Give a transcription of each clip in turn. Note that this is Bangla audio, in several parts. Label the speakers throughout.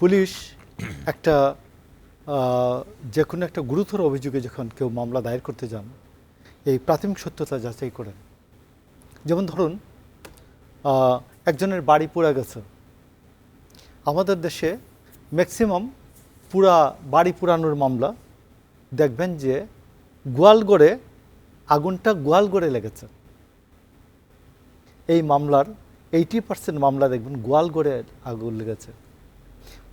Speaker 1: পুলিশ একটা যে কোনো একটা গুরুতর অভিযোগে যখন কেউ মামলা দায়ের করতে যান, এই প্রাথমিক সত্যতা যাচাই করেন। যেমন ধরুন একজনের বাড়ি পুড়ে গেছে। আমাদের দেশে ম্যাক্সিমাম পুরা বাড়ি পুরানোর মামলা, দেখবেন যে গোয়ালগড়ে আগুনটা গোয়ালগড়ে লেগেছে। এই মামলার এইটি পার্সেন্ট মামলা দেখবেন গোয়ালগড়ে আগুন লেগেছে।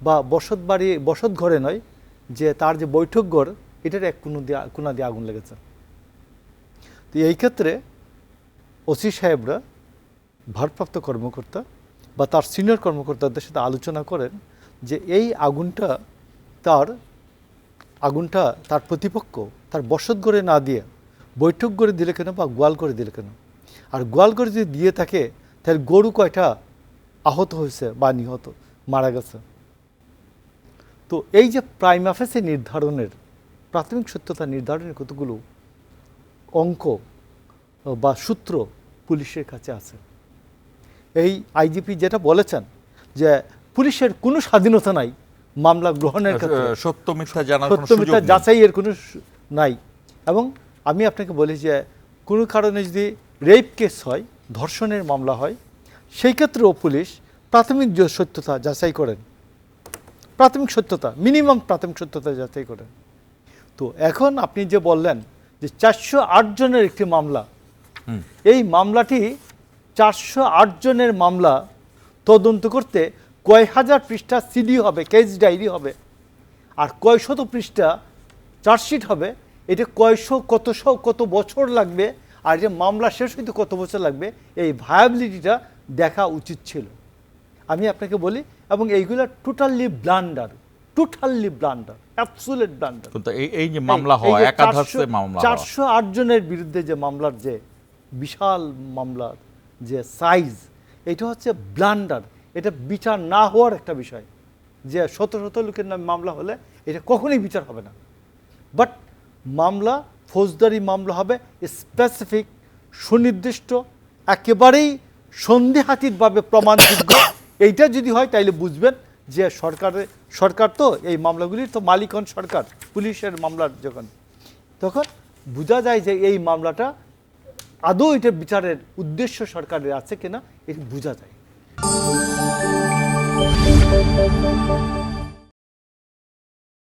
Speaker 1: বা বসত বাড়ি, বসত ঘরে নয়, যে তার যে বৈঠক ঘর, এটার এক কোনো দিয়ে কোনা দিয়ে আগুন লেগেছে। তো এই ক্ষেত্রে ওসি সাহেবরা ভারপ্রাপ্ত কর্মকর্তা বা তার সিনিয়র কর্মকর্তাদের সাথে আলোচনা করেন যে এই আগুনটা তার আগুনটা তার প্রতিপক্ষ, তার বসত ঘরে না দিয়ে বৈঠক করে দিলে কেন বা গোয়াল করে দিলে কেন? আর গোয়াল করে যদি দিয়ে থাকে, তাহলে গরু কয়টা আহত হয়েছে বা নিহত, মারা গেছে? তো এই যে প্রাইম অফেসে নির্ধারণের প্রাথমিক সত্যতা নির্ধারণের কতগুলো অঙ্ক বা সূত্র পুলিশের কাছে আছে? এই আইজিপি যেটা বলেছেন যে পুলিশের কোনো স্বাধীনতা নাই মামলা গ্রহণের ক্ষেত্রে।
Speaker 2: আহ, সত্য মিথ্যা জানার কোনো
Speaker 1: সত্য মিথ্যা যাচাইয়ের কোনো নাই। এবং আমি আপনাকে বলি যে কোনো কারণে যদি রেপ কেস হয় ধর্ষণের মামলা হয় সেই ক্ষেত্রেও পুলিশ প্রাথমিক যে সত্যতা যাচাই করেন। প্রাথমিক সত্যতা মিনিমাম প্রাথমিক সত্যতা যাচাই করেন তো এখন আপনি যে বললেন যে চারশো আট জনের একটি মামলা এই মামলাটি চারশো আট জনের মামলা তদন্ত করতে কয় হাজার পৃষ্ঠা সিডি হবে কেস ডায়েরি হবে আর কয় শত পৃষ্ঠা চার্জশিট হবে এটা কয়শো কতশো কত বছর লাগবে আর যে মামলা শেষ হইতে কত বছর লাগবে এই ভায়াবিলিটিটা দেখা উচিত ছিল। আমি আপনাকে বলি এবং এইগুলো totally blunder totally blunder absolute blunder
Speaker 2: কিন্তু এই যে মামলা হয় একাধারে মামলা।
Speaker 1: চারশো আট জনের বিরুদ্ধে যে মামলার যে বিশাল মামলার যে সাইজ এটা হচ্ছে ব্লান্ডার এটা বিচার না হওয়ার একটা বিষয় যে শত শত লোকের নামে মামলা হলে এটা কখনোই বিচার হবে না। বাট মামলা ফৌজদারি মামলা হবে স্পেসিফিক সুনির্দিষ্ট একেবারেই সন্দেহাতীতভাবে প্রমাণযোগ্য এইটা যদি হয়, তাইলে বুঝবেন যে সরকারের সরকার তো, এই মামলাগুলির তো মালিক হন সরকার, পুলিশের মামলার যখন। তখন বোঝা যায় যে এই মামলাটা আদৌ এটা বিচারের উদ্দেশ্য সরকারের আছে কিনা এটা বোঝা যায়।